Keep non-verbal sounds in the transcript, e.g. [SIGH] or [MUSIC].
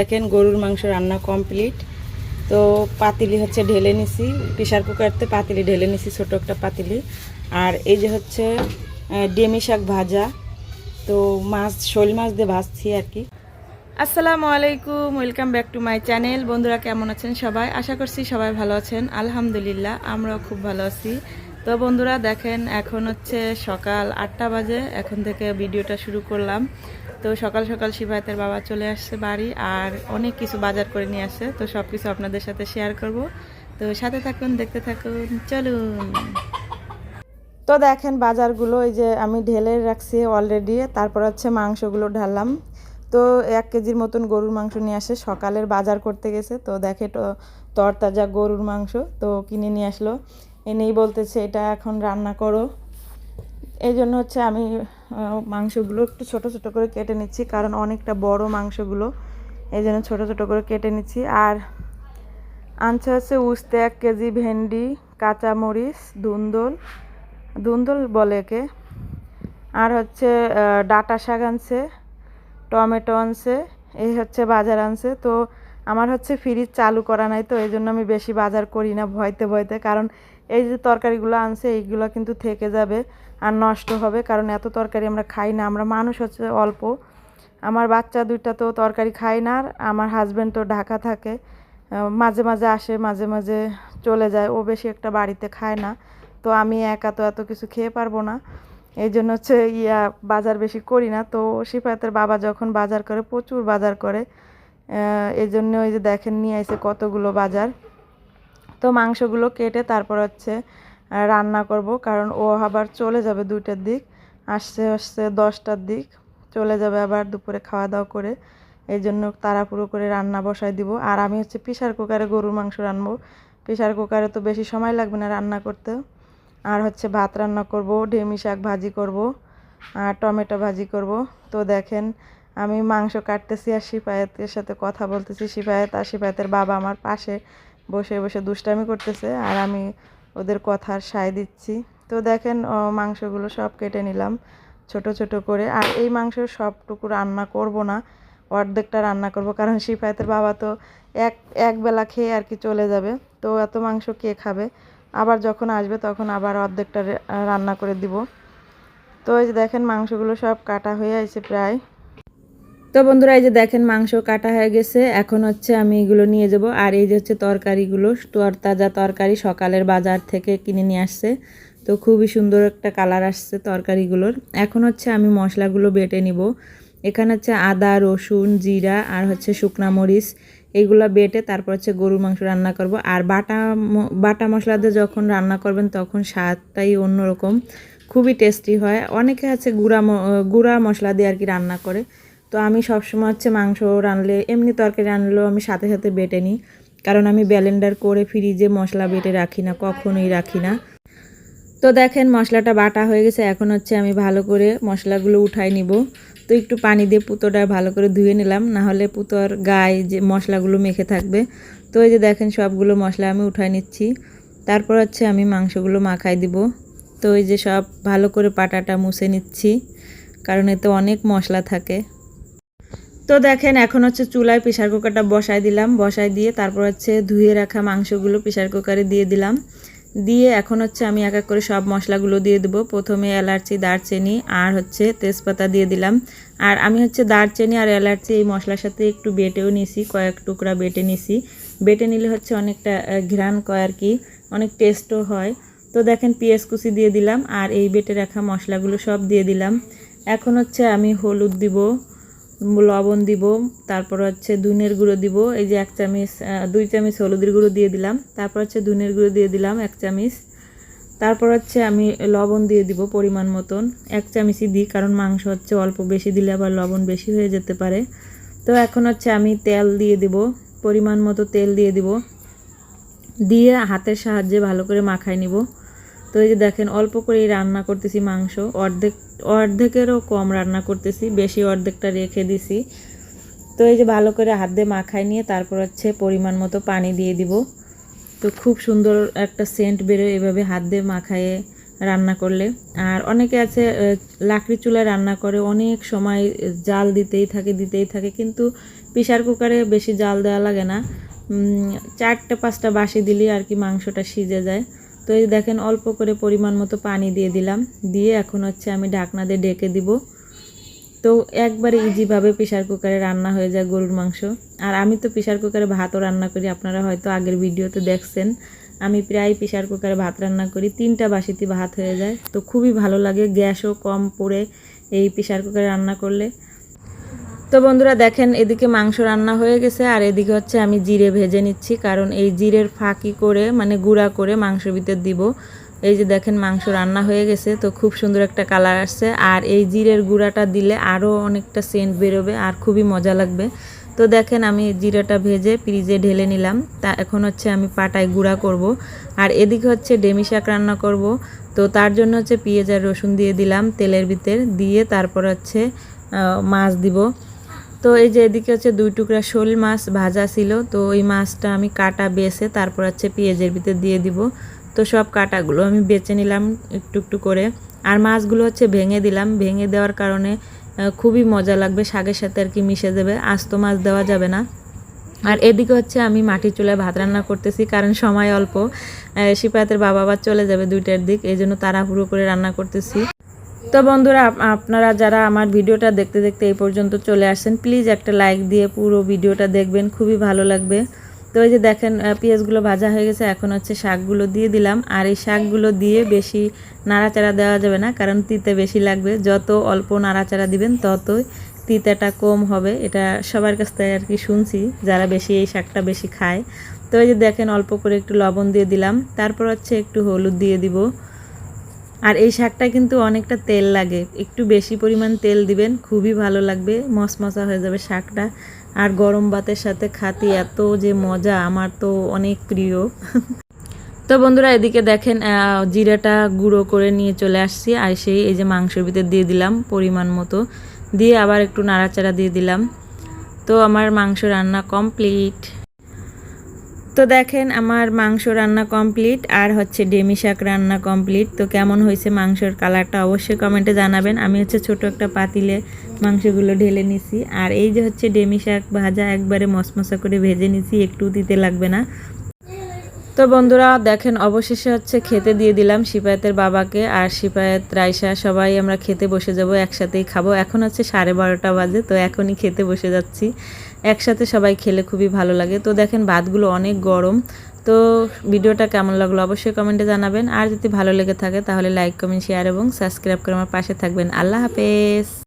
দেখেন গরুর মাংস রান্না কমপ্লিট। তো পাতিলি হচ্ছে ঢেলে নিছি। প্রেশার কুকারতে পাতিলি ঢেলে নিছি, ছোট একটা পাতিলি। আর এই যে হচ্ছে ডেমি শাক ভাজা। তো মাছ, শোল মাছ দিয়ে ভাজছি আর কি। আসসালামু আলাইকুম, welcome back to my channel. বন্ধুরা কেমন আছেন সবাই? আশা করছি সবাই ভালো আছেন। আলহামদুলিল্লাহ, আমরাও খুব ভালো আছি। তো বন্ধুরা দেখেন, এখন হচ্ছে সকাল আটটা বাজে। এখন থেকে ভিডিওটা শুরু করলাম। তো সকাল সকাল শিবায়তের বাবা চলে আসছে বাড়ি আর অনেক কিছু বাজার করে নিয়ে আসছে, তো সব কিছু আপনাদের সাথে শেয়ার করব। তো সাথে থাকুন, দেখতে থাকুন, চলুন। তো দেখেন বাজারগুলো, এই যে আমি ঢেলে রাখছি অলরেডি তারপর হচ্ছে মাংসগুলো ঢাললাম। তো এক কেজির মতন গরুর মাংস নিয়ে আসে, সকালের বাজার করতে গেছে। তো দেখে তো তরতাজা গরুর মাংস, তো কিনে নিয়ে আসলো। এনেই বলতেছে, এটা এখন রান্না করো। এই জন্য হচ্ছে আমি মাংসগুলো একটু ছোট ছোট করে কেটে নিচ্ছি, কারণ অনেকটা বড় মাংসগুলো। এই জন্য ছোট ছোট করে কেটে নিচ্ছি। আর আনছে হচ্ছে উস্তে এক কেজি ভেন্ডি, কাঁচামরিচ ধুন্দল ধুন্দল বলে একে। আর হচ্ছে ডাঁটা শাক আনছে, টমেটো আনছে, এই হচ্ছে বাজার আনছে। তো আমার হচ্ছে ফ্রিজ চালু করা নাই, তো এই জন্য আমি বেশি বাজার করি না ভয়তে ভয়তে, কারণ এই যে তরকারিগুলো আনছে, এইগুলো কিন্তু থেকে যাবে। আর নষ্ট হবে, কারণ এত তরকারি আমরা খাই না। আমরা মানুষ হচ্ছে অল্প। আমার বাচ্চা দুইটা তো তরকারি খায় না, আর আমার হাজব্যান্ড তো ঢাকা থাকে। মাঝে মাঝে আসে, মাঝে মাঝে চলে যায়। ও বেশি একটা বাড়িতে খায় না, তো আমি একা তো এত কিছু খেয়ে পারব না। এই জন্য হচ্ছে ইয়া বাজার বেশি করি না। তো সিফাতের বাবা যখন বাজার করে, প্রচুর বাজার করে এই জন্য ওই যে দেখেন নিয়ে এসে কতগুলো বাজার। তো মাংসগুলো কেটে তারপর হচ্ছে রান্না করব, কারণ ও আবার চলে যাবে দুইটার দিক, আসছে আসছে দশটার দিক, চলে যাবে আবার দুপুরে খাওয়া দাওয়া করে, এই জন্য তাড়াহুড়ো করে রান্না বসাই দিব। আর আমি হচ্ছে প্রেশার কুকারে গরুর মাংস রান্নবো। প্রেশার কুকারে তো বেশি সময় লাগবে না রান্না করতে। আর হচ্ছে ভাত রান্না করব ঢেমি শাক ভাজি করব, আর টমেটো ভাজি করব। তো দেখেন, আমি মাংস কাটতেছি আর সিপায়েতের সাথে কথা বলতেছি। সিপায়েত আর সিপায়েতের বাবা আমার পাশে বসে বসে দুষ্টামি করতেছে। আর আমি ওদের কথার সায় দিচ্ছি। তো দেখেন মাংসগুলো সব কেটে নিলাম ছোট ছোট করে। আর এই মাংস সবটুকু রান্না করব না, অর্ধেকটা রান্না করব, কারণ সিফায়েতের বাবা তো এক এক বেলা খেয়ে আর কি চলে যাবে। তো এত মাংস কে খাবে? আবার যখন আসবে তখন আবার অর্ধেকটা রান্না করে দিব। তো এই যে দেখেন, মাংসগুলো সব কাটা হয়ে আছে প্রায়। তো বন্ধুরা, এই যে দেখেন মাংস কাটা হয়ে গেছে। এখন হচ্ছে আমি এগুলো নিয়ে যাব। আর এই যে হচ্ছে তরকারিগুলো তাজা তরকারি সকালের বাজার থেকে কিনে নিয়ে আসছে। তো খুবই সুন্দর একটা কালার আসছে তরকারিগুলোর। এখন হচ্ছে আমি মশলাগুলো বেটে নিব। এখানে হচ্ছে আদা, রসুন, জিরা আর হচ্ছে শুকনা মরিচ এইগুলো বেটে তারপর হচ্ছে গরুর মাংস রান্না করব। আর বাটা বাটা মশলা দিয়ে যখন রান্না করবেন তখন স্বাদটাই অন্যরকম। খুবই টেস্টি হয়। অনেকে আছে গুঁড়া গুঁড়া মশলা দিয়ে আর কি রান্না করে। তো আমি সবসময় হচ্ছে মাংস রানলে এমনি তরকারি রানলেও আমি সাথে সাথে বেটে নিই। কারণ আমি ব্যালেন্ডার করে ফ্রিজে মশলা বেটে রাখি না, কখনোই রাখি না। তো দেখেন মশলাটা বাটা হয়ে গেছে, এখন হচ্ছে আমি ভালো করে মশলাগুলো উঠাই নিব। তো একটু পানি দিয়ে পুতোটা ভালো করে ধুয়ে নিলাম, না হলে পুতোর গায়ে যে মশলাগুলো মেখে থাকবে। তো এই যে দেখেন সবগুলো মশলা আমি উঠাই নিচ্ছি। তারপর হচ্ছে আমি মাংসগুলো মাখাই দিব। তো এই যে সব ভালো করে পাটাটা মুছে নিচ্ছি, কারণ এতে অনেক মশলা থাকে। তো দেখেন, এখন হচ্ছে চুলায় প্রেশার কুকারটা বসাই দিলাম। বসাই দিয়ে তারপর হচ্ছে ধুয়ে রাখা মাংসগুলো প্রেশার কুকারে দিয়ে দিলাম। দিয়ে এখন হচ্ছে আমি এক এক করে সব মশলাগুলো দিয়ে দেবো। প্রথমে এলাচি, দারচিনি আর হচ্ছে তেজপাতা দিয়ে দিলাম। আর আমি হচ্ছে দারচিনি আর এলাচি এই মশলার সাথে একটু বেটেও নিছি, কয়েক টুকরা বেটে নিছি। বেটে নিলে হচ্ছে অনেকটা ঘ্রাণ কয় আর কি, অনেক টেস্টও হয়। তো দেখেন, পেঁয়াজ কুচি দিয়ে দিলাম আর এই বেটে রাখা মশলাগুলো সব দিয়ে দিলাম। এখন হচ্ছে আমি হলুদ দিব। লবণ দিব, তারপর হচ্ছে দুনের গুঁড়ো দিব, এই যে এক চামচ দুই চামচ হলুদের গুঁড়ো দিয়ে দিলাম, তারপর হচ্ছে দুনের গুঁড়ো দিয়ে দিলাম এক চামচ, তারপর হচ্ছে আমি লবণ দিয়ে দিব পরিমাণ মতন, এক চামচই দিই, কারণ মাংস হচ্ছে অল্প বেশি দিলে আবার লবণ বেশি হয়ে যেতে পারে। তো এখন হচ্ছে আমি তেল দিয়ে দিব, পরিমাণ মতো তেল দিয়ে দিব, দিয়ে হাতের সাহায্যে ভালো করে মাখাই নিব। তো এই যে দেখেন, অল্প করেই রান্না করতেছি মাংস। অর্ধেক অর্ধেকেরও কম রান্না করতেছি, বেশি অর্ধেকটা রেখে দিছি। তো এই যে ভালো করে হাত দিয়ে মাখাই নিয়ে তারপর হচ্ছে পরিমাণ মতো পানি দিয়ে দিব। তো খুব সুন্দর একটা সেন্ট বেরোয় এভাবে হাত দিয়ে মাখায়ে রান্না করলে। আর অনেকে আছে লাকড়ি চুলায় রান্না করে, অনেক সময় জাল দিতেই থাকে দিতেই থাকে, কিন্তু প্রেশার কুকারে বেশি জাল দেওয়া লাগে না। চারটে, পাঁচটা বাসি দিলেই আর কি মাংসটা সিজে যায়। তো এই দেখেন অল্প করে পরিমাণ মতো পানি দিয়ে দিলাম। দিয়ে এখন হচ্ছে আমি ঢাকনা দিয়ে ঢেকে দিব। তো একবারে ইজিভাবে প্রেশার কুকারে রান্না হয়ে যায় গরুর মাংস। আর আমি তো প্রেশার কুকারে ভাতও রান্না করি, আপনারা হয়তো আগের ভিডিওতে দেখছেন। আমি প্রায় প্রেশার কুকারে ভাত রান্না করি, তিনটা বাসিতে ভাত হয়ে যায়। তো খুবই ভালো লাগে, গ্যাসও কম পড়ে এই প্রেশার কুকারে রান্না করলে। তো বন্ধুরা দেখেন, এদিকে মাংস রান্না হয়ে গেছে, আর এদিকে হচ্ছে আমি জিরে ভেজে নিচ্ছি, কারণ এই জিরের ফাঁকি করে মানে গুঁড়া করে মাংসের ভিতর দিব। এই যে দেখেন, মাংস রান্না হয়ে গেছে, তো খুব সুন্দর একটা কালার আসছে, আর এই জিরের গুঁড়াটা দিলে আরও অনেকটা সেন্ট বেরোবে, আর খুবই মজা লাগবে। তো দেখেন, আমি জিরাটা ভেজে ফ্রিজে ঢেলে নিলাম, তা এখন হচ্ছে আমি পাটায় গুঁড়া করব, আর এদিকে হচ্ছে ডেমি শাক রান্না করব। তো তার জন্য হচ্ছে পেঁয়াজ আর রসুন দিয়ে দিলাম তেলের ভিতর, দিয়ে তারপর হচ্ছে মাছ দিব। তো এই যে এদিকে হচ্ছে দুই টুকরা শোল মাছ ভাজা ছিল, তো ওই মাছটা আমি কাটা বেছে তারপর হচ্ছে পেঁয়াজের ভিতর দিয়ে দিব। তো সব কাটাগুলো আমি বেছে নিলাম একটু একটু করে। আর মাছগুলো হচ্ছে ভেঙে দিলাম। ভেঙে দেওয়ার কারণে খুবই মজা লাগবে, শাকের সাথে আর কি মিশে যাবে। আস্ত মাছ দেওয়া যাবে না। আর এদিকে হচ্ছে আমি মাটির চুলায় ভাত রান্না করতেছি, কারণ সময় অল্প। শিপায়াতের বাবা আবার চলে যাবে দুইটার দিক, এই জন্য তাড়াহুড়ো করে রান্না করতেছি। তো বন্ধুরা, আপ- আপনারা যারা আমার ভিডিওটা দেখতে দেখতে এই পর্যন্ত চলে আসছেন প্লিজ একটা লাইক দিয়ে পুরো ভিডিওটা দেখবেন, খুবই ভালো লাগবে। তো এই যে দেখেন পেঁয়াজগুলো ভাজা হয়ে গেছে, এখন হচ্ছে শাকগুলো দিয়ে দিলাম। আর এই শাকগুলো দিয়ে বেশি নাড়াচাড়া দেওয়া যাবে না, কারণ তিতে বেশি লাগবে। যত অল্প নাড়াচাড়া দিবেন, ততই তিতাটা কম হবে। এটা সবার কাছ থেকে আর কি শুনছি, যারা বেশি এই শাকটা বেশি খায়। তো এই যে দেখেন, অল্প করে একটু লবণ দিয়ে দিলাম। তারপর হচ্ছে একটু হলুদ দিয়ে দিব। আর এই শাকটা কিন্তু অনেকটা তেল লাগে। একটু বেশি পরিমাণ তেল দিবেন, খুবই ভালো লাগবে, মশমশা হয়ে যাবে শাকটা। আর গরম ভাতের সাথে খাতি এত যে মজা, আমার তো অনেক প্রিয়। [LAUGHS] তো বন্ধুরা, এদিকে দেখেন জিরাটা গুঁড়ো করে নিয়ে চলে আসছি। আর সেই, এই যে মাংসের ভিতর দিয়ে দিলাম পরিমাণ মতো। দিয়ে আবার একটু নাড়াচাড়া দিয়ে দিলাম। তো আমার মাংস রান্না কমপ্লিট। তো দেখেন আমার মাংস রান্না কমপ্লিট আর হচ্ছে ডেমি শাক রান্না কমপ্লিট। তো কেমন হয়েছে মাংসের কালারটা অবশ্যই কমেন্টে জানাবেন। আমি হচ্ছে ছোট একটা পাতিলে মাংসগুলো ঢেলে নিছি। আর এই যে হচ্ছে ডেমি শাক ভাজা একবারে মশমশা করে ভেজে নিছি, একটু দিতে লাগবে না। তো বন্ধুরা, দেখেন অবশেষে হচ্ছে খেতে দিয়ে দিলাম সিপায়াতের বাবাকে আর সিপায়াত, রাইসা, সবাই আমরা খেতে বসে যাব, একসাথেই খাব। এখন হচ্ছে সাড়ে বারোটা বাজে, তো এখনই খেতে বসে যাচ্ছি। একসাথে সবাই খেলে খুবই ভালো লাগে। তো দেখেন ভাতগুলো অনেক গরম। তো ভিডিওটা কেমন লাগল অবশ্যই কমেন্টে জানাবেন। আর যদি ভালো লেগে থাকে তাহলে লাইক কমেন্ট শেয়ার এবং সাবস্ক্রাইব করে আমার পাশে থাকবেন। আল্লাহ হাফেজ।